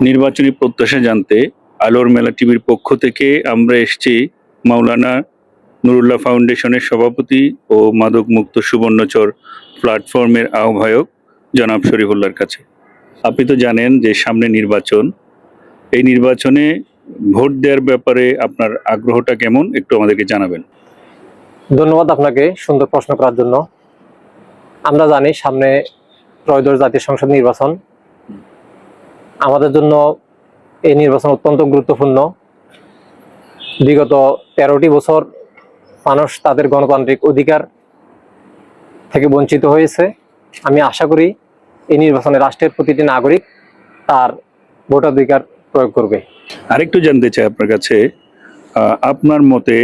নির্বাচনী প্রত্যাশা জানতে আলোর মেলা টিভির পক্ষ থেকে আমরা এসেছি মাওলানা নুরুল্লাহ ফাউন্ডেশনের সভাপতি ও মাদক মুক্ত সুবর্ণচর প্ল্যাটফর্মের আহ্বায়ক জনাব শরীফুল্লাহর কাছে। আপনি তো জানেন যে সামনে নির্বাচন। এই নির্বাচনে ভোট দেওয়ার ব্যাপারে আপনার আগ্রহটা কেমন? একটু আমাদেরকে জানাবেন। ধন্যবাদ আপনাকে সুন্দর প্রশ্ন করার জন্য। আমরা জানি সামনে ত্রয়োদশ জাতীয় সংসদ নির্বাচন। আমাদের জন্য এই নির্বাচন অত্যন্ত গুরুত্বপূর্ণ। বিগত তেরোটি বছর মানুষ তাদের গণতান্ত্রিক অধিকার থেকে বঞ্চিত হয়েছে। আমি আশা করি এই নির্বাচনে রাষ্ট্রের প্রতিটি নাগরিক তার ভোটাধিকার প্রয়োগ করবে। আরেকটু জানতে চাই আপনার কাছে আপনার মতে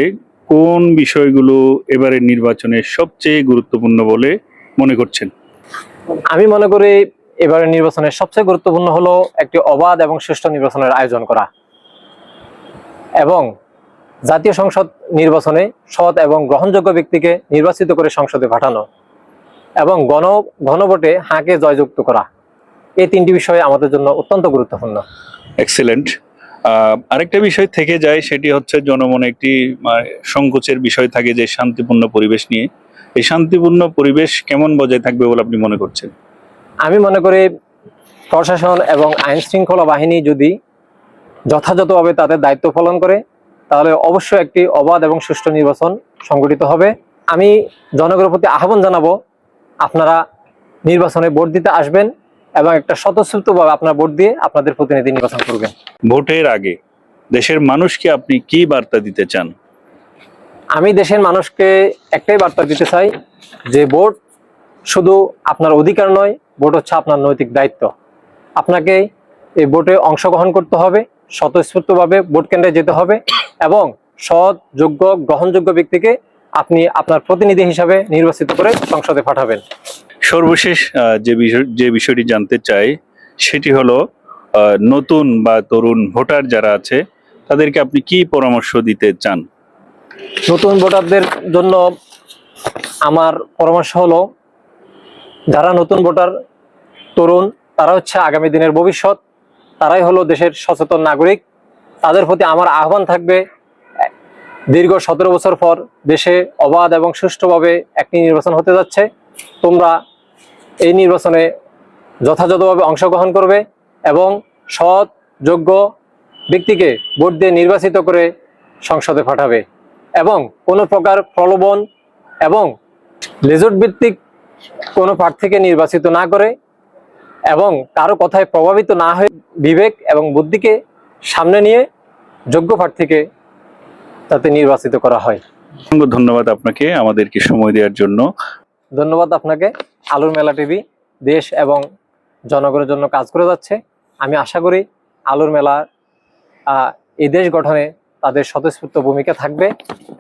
কোন বিষয়গুলো এবারের নির্বাচনে সবচেয়ে গুরুত্বপূর্ণ বলে মনে করছেন? আমি মনে করি এবারের নির্বাচনের সবচেয়ে গুরুত্বপূর্ণ হলো একটি অবাধ এবং সুষ্ঠু নির্বাচনের আয়োজন করা। এবং জাতীয় সংসদ নির্বাচনে সৎ এবং গ্রহণযোগ্য ব্যক্তিকে নির্বাচিত করে সংসদে পাঠানো এবং গণ, গণভোটে হাঁকে জয়যুক্ত করা। এই তিনটি বিষয় আমাদের জন্য অত্যন্ত গুরুত্বপূর্ণ। এক্সেলেন্ট আরেকটা বিষয় থেকে যায় সেটি হচ্ছে জনমনে একটি সংকোচের বিষয় থাকে যে শান্তিপূর্ণ পরিবেশ নিয়ে। এই শান্তিপূর্ণ পরিবেশ কেমন বজায় থাকবে বলে আপনি মনে করছেন? আমি মনে করি প্রশাসন এবং আইন শৃঙ্খলা বাহিনী যদি যথাযথভাবে তাদের দায়িত্ব পালন করে তাহলে অবশ্যই একটি অবাধ এবং সুষ্ঠু নির্বাচন সংগঠিত হবে। আমি জনগণের প্রতি আহ্বান জানাব আপনারা নির্বাচনে ভোট দিতে আসবেন এবং একটা স্বতঃস্ফূর্তভাবে আপনার ভোট দিয়ে আপনাদের প্রতিনিধি নির্বাচন করবেন। ভোটের আগে দেশের মানুষকে আপনি কি বার্তা দিতে চান? আমি দেশের মানুষকে একটাই বার্তা দিতে চাই যে ভোট শুধু আপনার অধিকার নয় ভোট হচ্ছে আপনার নৈতিক দায়িত্ব। আপনাকে এই ভোটে অংশগ্রহণ করতে হবে স্বতঃস্ফূর্তভাবে ভোট কেন্দ্রে যেতে হবে এবং সৎ যোগ্য গ্রহণযোগ্য ব্যক্তিকে আপনি আপনার প্রতিনিধি হিসাবে নির্বাচিত করে সংসদে পাঠাবেন। সর্বশেষ যে বিষয় যে বিষয়টি জানতে চাই সেটি হলো নতুন বা তরুণ ভোটার যারা আছে তাদেরকে আপনি কি পরামর্শ দিতে চান? নতুন ভোটারদের জন্য আমার পরামর্শ হলো যারা নতুন ভোটার, তরুণ, তারা হচ্ছে আগামী দিনের ভবিষ্যৎ। তারাই হলো দেশের সচেতন নাগরিক। তাদের প্রতি আমার আহ্বান থাকবে, দীর্ঘ সতেরো বছর পর দেশে অবাধ এবং সুষ্ঠুভাবে একটি নির্বাচন হতে যাচ্ছে। তোমরা এই নির্বাচনে যথাযথভাবে অংশগ্রহণ করবে এবং সৎ, যোগ্য ব্যক্তিকে ভোট দিয়ে নির্বাচিত করে সংসদে পাঠাবে। এবং কোনো প্রকার প্রলোভন এবং লেজট ভিত্তিক কোনো প্রার্থীকে নির্বাচিত না করে এবং কারও কথায় প্রভাবিত না হয়ে বিবেক এবং বুদ্ধিকে সামনে নিয়ে যোগ্য প্রার্থীকে তাতে নির্বাচিত করা হয়। অসংখ্য ধন্যবাদ আপনাকে আমাদেরকে সময় দেওয়ার জন্য। ধন্যবাদ আপনাকে। আলুর মেলা টিভি দেশ এবং জনগণের জন্য কাজ করে যাচ্ছে। আমি আশা করি আলুর মেলা এই দেশ গঠনে তাদের স্বতঃস্ফূর্ত ভূমিকা থাকবে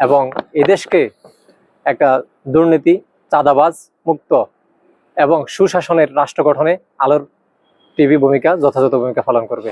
এবং এই দেশকে একটা দুর্নীতি চাঁদাবাজ মুক্ত এবং সুশাসনের রাষ্ট্র গঠনে আলোর টিভি ভূমিকা যথাযথ ভূমিকা পালন করবে।